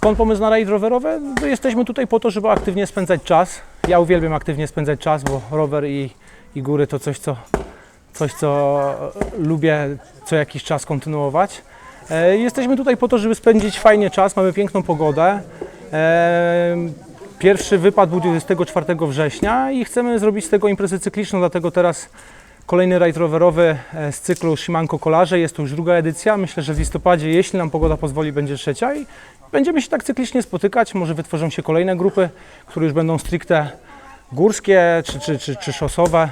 Skąd pomysł na rajd rowerowy? No, jesteśmy tutaj po to, żeby aktywnie spędzać czas. Ja uwielbiam aktywnie spędzać czas, bo rower i, i góry to coś, co, coś, co lubię co jakiś czas kontynuować. E, Jesteśmy tutaj po to, żeby spędzić fajnie czas, mamy piękną pogodę. E, Pierwszy wypad był 24 września i chcemy zrobić z tego imprezę cykliczną, dlatego teraz kolejny rajd rowerowy e, z cyklu Szymanko Kolarze. Jest to już druga edycja. Myślę, że w listopadzie, jeśli nam pogoda pozwoli, będzie trzecia i będziemy się tak cyklicznie spotykać. Może wytworzą się kolejne grupy, które już będą stricte górskie czy, czy, czy, czy szosowe.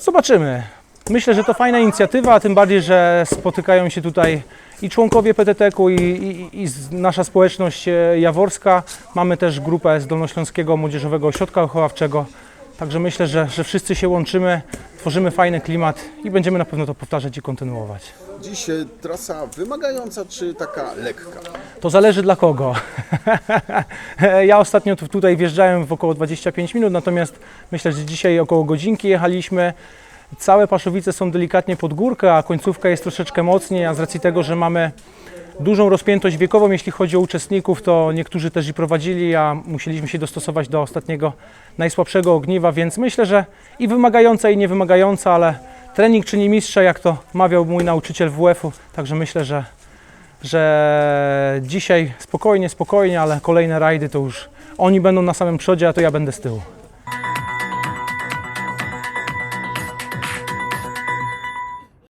Zobaczymy. Myślę, że to fajna inicjatywa, a tym bardziej, że spotykają się tutaj i członkowie PTT-ku, i, i, i nasza społeczność e, jaworska. Mamy też grupę z Dolnośląskiego Młodzieżowego Ośrodka Wychowawczego. Także myślę, że, że wszyscy się łączymy, tworzymy fajny klimat i będziemy na pewno to powtarzać i kontynuować. Dziś e, trasa wymagająca czy taka lekka? To zależy dla kogo. ja ostatnio tu- tutaj wjeżdżałem w około 25 minut, natomiast myślę, że dzisiaj około godzinki jechaliśmy. Całe Paszowice są delikatnie pod górkę, a końcówka jest troszeczkę mocniej, a z racji tego, że mamy dużą rozpiętość wiekową, jeśli chodzi o uczestników, to niektórzy też i prowadzili, a musieliśmy się dostosować do ostatniego najsłabszego ogniwa, więc myślę, że i wymagająca, i niewymagająca, ale trening czyni mistrza, jak to mawiał mój nauczyciel WF-u, także myślę, że że dzisiaj spokojnie, spokojnie, ale kolejne rajdy to już oni będą na samym przodzie, a to ja będę z tyłu.